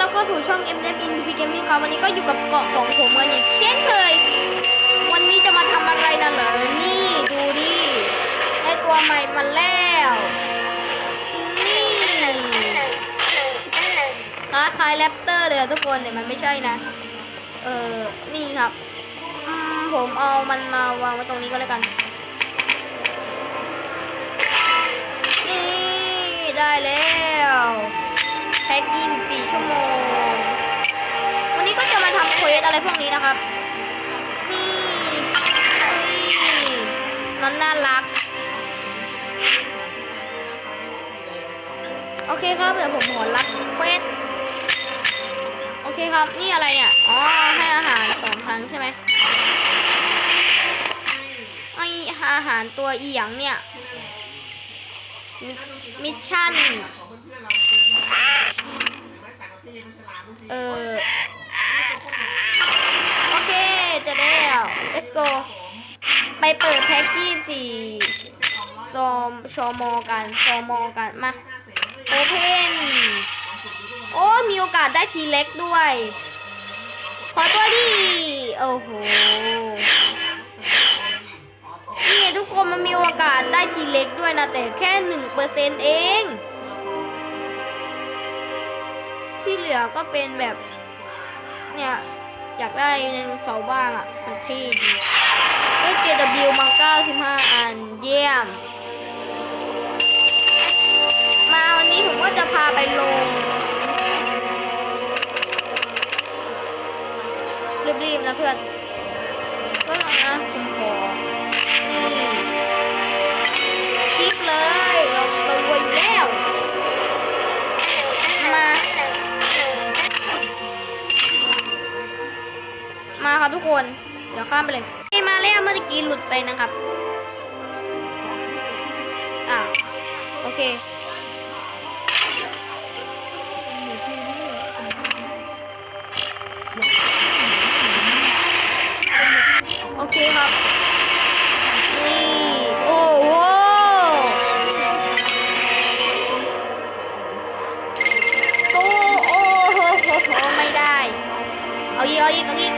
รับเข้าสู่ช่อง M N In P Gaming ครับวันนี้ก็อยู่กับเกาะของผมกันอย่างเช่นเคย วันนี้จะมาทำอะไรนะเหรอนี่ดูดิได้ตัวใหม่มาแล้ว นี่คล้ายๆแรปเตอร์เลยทุกคนแต่มันไม่ใช่นะ เออนี่ครับ ผมเอามันมาวางไว้ตรงนี้ก็แล้วกันนี่ได้แล้ว แพ็กยี่สิบสี่ชั่วโมง วันนี้ก็จะมาทำเควสอะไรพวกนี้นะครับ นี่เฮ้ยน้องน่ารัก โอเคครับเดี๋ยวผมขอรับเควส โอเคครับ นี่อะไรเนี่ย อ๋อ ให้อาหารสองครั้งใช่ไหมไออาหารตัวอีหยังเนี่ย มิชชั่น เออ โอเค จะได้แล้ว let's go ไปเปิดแพ็กกี้สี่ซอมชอมอกันชอมอกัน มาโอเพนโอ้ มีโอกาสได้ทีเล็กด้วย ขอตัวดี โอ้โห นี่ทุกคนมันมีโอกาสได้ทีเล็กด้วยนะ แต่แค่หนึ่งเปอร์เซ็นเอง ที่เหลือก็เป็นแบบ เนี่ย อยากได้ในเสาร์บ้างอะ่ะมันเท่ดีได้ JW มา95อันเยี่ยม มาวันนี้ผมก็จะพาไปลง รีบๆนะเพื่อนก็ลองนะผม คน เดี๋ยวข้ามไปเลยเอ้มาแล้วเมื่อกี้หลุดไปนะครับอ่าโอเคโอเคครับนี่โอ้โหโอ้โอ้โหโหโหไม่ได้ เอาอีกเอาอีกเอาอีก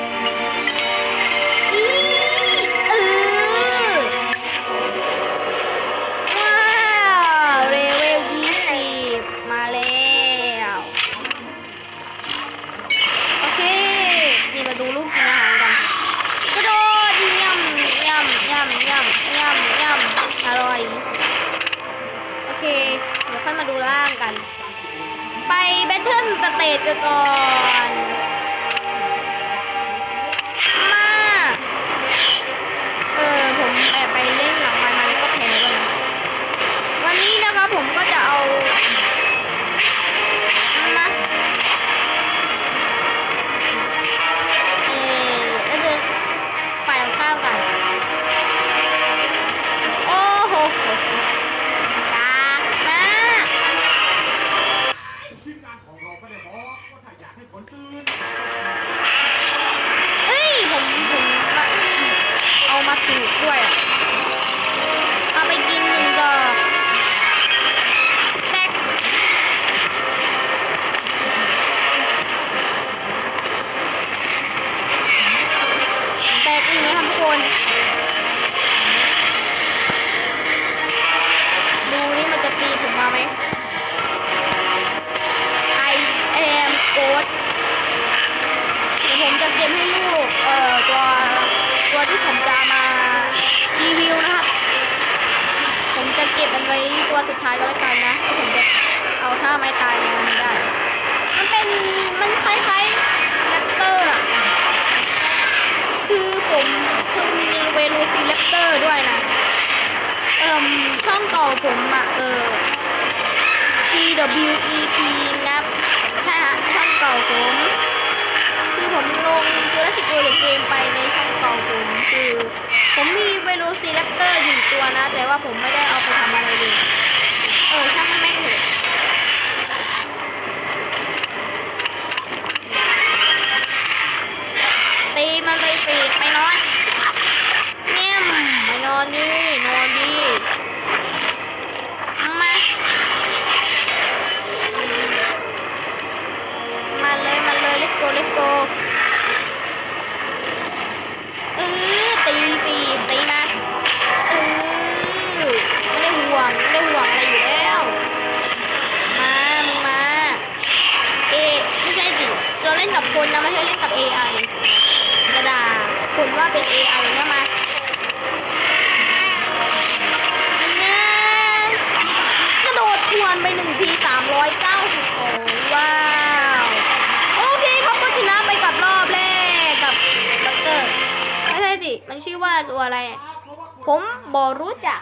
สเตจกันก่อนูกด้วยอะเอาไปกินหนึ่งดอกแตกแตกอีกนะครับทุกคนดูนี่มันจะตีผมมาไหม สุดท้ายก็แล้วกันนะผมจะเอาท่าไม้ตายมันได้ มันเป็นมันคล้ายๆแรปเตอร์อะคือผมเคยมีเวลูซีแรปเตอร์ด้วยนะ เอ่มช่องต่อผมอะเออ G W E P นับใช่ฮะช่องเก่าผมคือผมลงจูราสสิกเวิลด์เกมไปในช่องเก่าผมคือผมมีเวโรซีแรปเตอร์อยู่ตัวนะ แต่ว่าผมไม่ได้เอาไปทำอะไรเลย เออช่างมันแม่เถอะตีมันไปปีกไปนอนเนี่ยมไปนอนดินอนดิมามา let's go เออตีตีตีมาเออไม่ได้ห่วงไม่ได้ห่วง คนนะไม่ใช่เล่นกับ AI กระดาคนว่าเป็น AI นะมาเนี่ยกระโดดทวนไปหนึ่งที392ว้าว โอเคเขาก็ชนะไปกับรอบแรกกับด็อกเตอร์ไม่ใช่สิ มันชื่อว่าตัวอะไร ผมบอรู้จัก